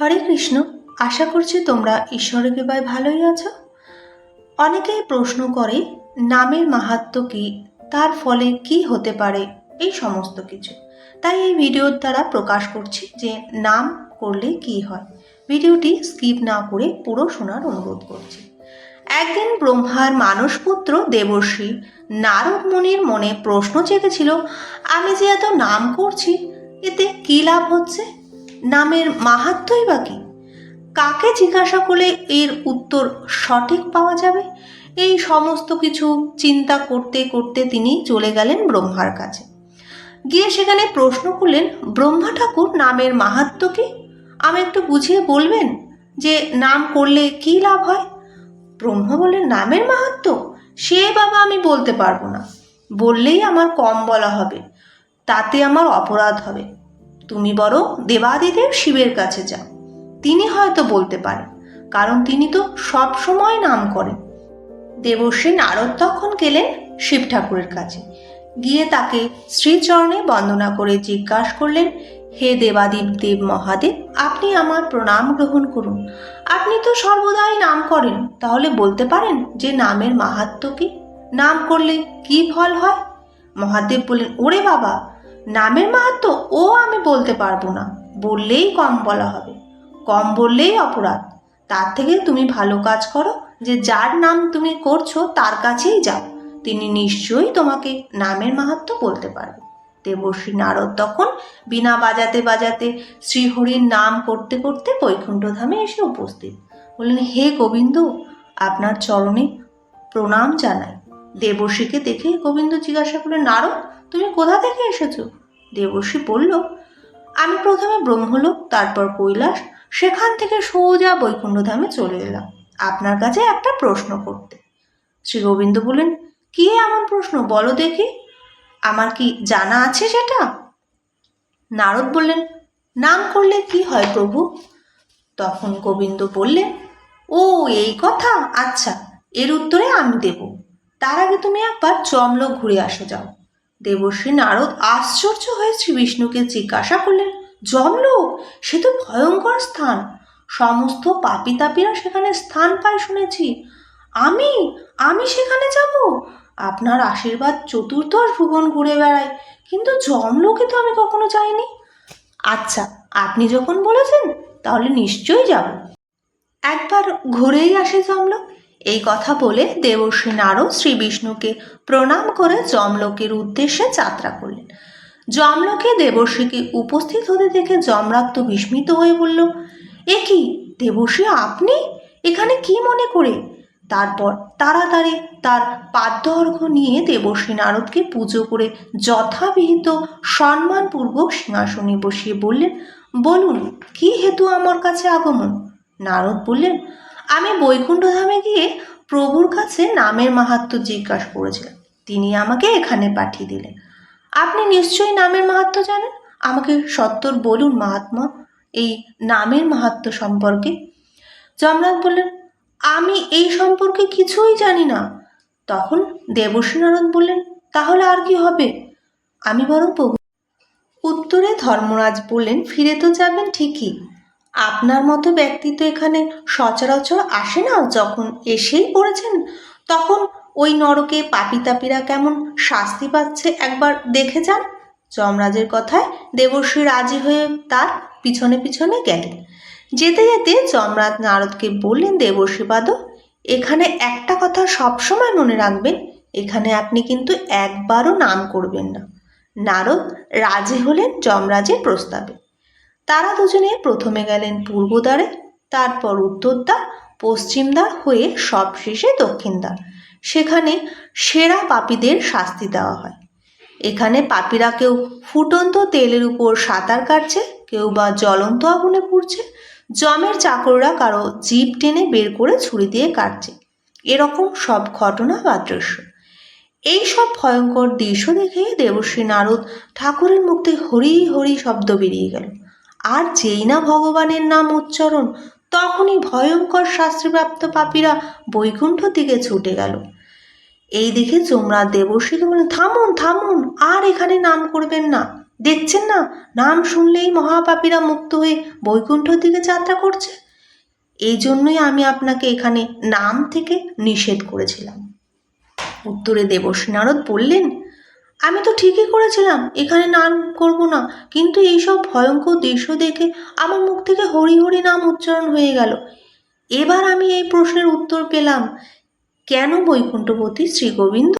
হরে কৃষ্ণ, আশা করছি তোমরা ঈশ্বরের কৃপায় ভালোই আছো। অনেকেই প্রশ্ন করে, নামের মাহাত্ম কি? তার ফলে কি হতে পারে? এই সমস্ত কিছু। তাই এই ভিডিওর দ্বারা প্রকাশ করছি যে, নাম করলে কি হয়? ভিডিওটি স্কিপ না করে পুরো শোনার অনুরোধ করছি। একদিন ব্রহ্মার মানসপুত্র দেবর্ষী নারদ মুনির মনে প্রশ্ন জেগেছিল আমি যে এত নাম করছি, এতে কী লাভ হচ্ছে? নামের মাহাত্মই বা কি? কাকে জিজ্ঞাসা করলে এর উত্তর সঠিক পাওয়া যাবে? এই সমস্ত কিছু চিন্তা করতে করতে তিনি চলে গেলেন ব্রহ্মার কাছে। গিয়ে সেখানে প্রশ্ন করলেন, ব্রহ্মা ঠাকুর, নামের মাহাত্ম কি? আমি একটু বুঝিয়ে বলবেন যে নাম করলে কি লাভ হয়? ব্রহ্মা বললেন, নামের মাহাত্ম? সে বাবা আমি বলতে পারব না। বললেই আমার কম বলা হবে। তাতে আমার অপরাধ হবে। তুমি বরং দেবাদিদেব শিবের কাছে যাও। তিনি হয়তো বলতে পারেন, কারণ তিনি তো সব সময় নাম করেন। দেবশ্রী নারদ তখন গেলেন শিব ঠাকুরের কাছে। গিয়ে তাকে শ্রীচরণে বন্দনা করে জিজ্ঞাসা করলেন, হে দেবাদিব দেব মহাদেব, আপনি আমার প্রণাম গ্রহণ করুন। আপনি তো সর্বদাই নাম করেন, তাহলে বলতে পারেন যে নামের মাহাত্ম কি? নাম করলে কি ফল হয়? মহাদেব বললেন, ওরে বাবা নামের মাহাত্ম ও আমি বলতে পারব না। বললেই কম বলা হবে। কম বললেই অপরাধ। তার থেকে তুমি ভালো কাজ করো যে যার নাম তুমি করছ তার কাছেই যাও। তিনি নিশ্চয়ই তোমাকে নামের মাহাত্ম বলতে পারবে। দেবশ্রী নারদ তখন বিনা বাজাতে বাজাতে শ্রীহরির নাম করতে করতে বৈকুণ্ঠধামে এসে উপস্থিত। বললেন, হে গোবিন্দ, আপনার চরণে প্রণাম জানাই। দেবশ্রীকে দেখে গোবিন্দ জিজ্ঞাসা করলেন, নারদ, তুমি কোথা থেকে এসেছ? দেবশ্রী বলল, আমি প্রথমে ব্রহ্মলোক, তারপর কৈলাস, সেখান থেকে সোজা বৈকুণ্ঠধামে চলে এলাম। আপনার কাছে একটা প্রশ্ন করতে। শ্রী গোবিন্দ বললেন, কি এমন প্রশ্ন, বলো দেখি। আমার কি জানা আছে সেটা? নারদ বললেন, নাম করলে কি হয় প্রভু? তখন গোবিন্দ বললেন, ও, এই কথা? আচ্ছা এর উত্তরে আমি দেব। তার আগে তুমি একবার চমলক ঘুরে আসো যাও। দেবশ্রী নারদ আশ্চর্য হয়ে শ্রী বিষ্ণুকে জিজ্ঞাসা করলেন জমলোক সে তো ভয়ঙ্কর স্থান। সমস্ত পাপি তাপিরা সেখানে স্থান পায় শুনেছি। আমি আমি সেখানে যাব? আপনার আশীর্বাদ চতুর্দশ ভুবন ঘুরে বেড়ায়, কিন্তু জমলোকে তো আমি কখনো যাইনি। আচ্ছা আপনি যখন বলেছেন, তাহলে নিশ্চয়ই যাব। একবার ঘুরেই আসে জমলোক এই কথা বলে দেবশ্রী নারদ শ্রী বিষ্ণুকে প্রণাম করে জমলোকের উদ্দেশ্যে যাত্রা করলেন। যমলোকে দেবর্ষীকে উপস্থিত হতে দেখে যমরাজ বিস্মিত হয়ে বলল, এ কি, দেবর্ষী আপনি? এখানে কি মনে করে? তারপর তাড়াতাড়ি তার পাদ্য নিয়ে দেবর্ষী নারদকে পুজো করে যথাবিহিত সম্মানপূর্বক সিংহাসনে বসিয়ে বললেন, বলুন, কি হেতু আমার কাছে আগমন? নারদ বললেন আমি বৈকুণ্ঠধামে গিয়ে প্রভুর কাছে নামের মাহাত্ম জিজ্ঞাসা করেছিলাম। তিনি আমাকে এখানে পাঠিয়ে দিলেন। আপনি নিশ্চয়ই নামের মাহাত্ম জানেন? আমাকে সত্তর বলুন মাহাত্মা, এই নামের মাহাত্ম সম্পর্কে। যমরাজ বললেন, আমি এই সম্পর্কে কিছুই জানি না। তখন দেবশ্রী নারদ বললেন, তাহলে আর কি হবে? আমি বরং প্রভু উত্তরে ধর্মরাজ বললেন, ফিরে তো যাবেন ঠিকই। আপনার মতো ব্যক্তি তো এখানে সচরাচর আসে না যখন এসেই পড়েছেন। তখন ওই নরকে পাপিতাপিরা কেমন শাস্তি পাচ্ছে একবার দেখে যান। যমরাজের কথায় দেবশ্রী রাজি হয়ে তার পিছনে পিছনে গেলেন। যেতে যেতে যমরাজ নারদকে বললেন দেবশ্রীপাদ এখানে একটা কথা সবসময় মনে রাখবেন, এখানে আপনি কিন্তু একবারও নাম করবেন না। নারদ রাজি হলেন যমরাজের প্রস্তাবে। তারা দুজনে প্রথমে গেলেন পূর্ব দ্বারে, তারপর উত্তর দ্বার, পশ্চিম দ্বার হয়ে সবশেষে দক্ষিণ দ্বার। সেখানে সেরা পাপীদের শাস্তি দেওয়া হয়। এখানে পাপীরা কেউ ফুটন্ত তেলের উপর সাঁতার কাটছে, কেউ বা জ্বলন্ত আগুনে পুড়ছে, জমের চাকররা কারও জিপ টেনে বের করে ছুরি দিয়ে কাটছে। এরকম সব ঘটনা বা দৃশ্য এই সব ভয়ঙ্কর দৃশ্য দেখে দেবশ্রী নারদ ঠাকুরের মুখ হরি হরি শব্দ বেরিয়ে গেল। আর যেই না ভগবানের নাম উচ্চারণ, তখনই ভয়ঙ্কর শাস্ত্রপ্রাপ্ত পাপীরা বৈকুণ্ঠ দিকে ছুটে গেল। এই দেখে চোমরা দেবশ্রীকে বলেন থামুন থামুন, আর এখানে নাম করবেন না। দেখছেন না? নাম শুনলেই মহাপাপীরা মুক্ত হয়ে বৈকুণ্ঠর দিকে যাত্রা করছে। এই জন্যই আমি আপনাকে এখানে নাম থেকে নিষেধ করেছিলাম। উত্তরে দেবশ্রী নারদ বললেন আমি তো ঠিকই করেছিলাম, এখানে নাম করব না। কিন্তু এইসব ভয়ঙ্কর দৃশ্য দেখে আমার মুখ থেকে হরি হরি নাম উচ্চারণ হয়ে গেল। এবার আমি এই প্রশ্নের উত্তর পেলাম, কেন বৈকুণ্ঠপতি শ্রী গোবিন্দ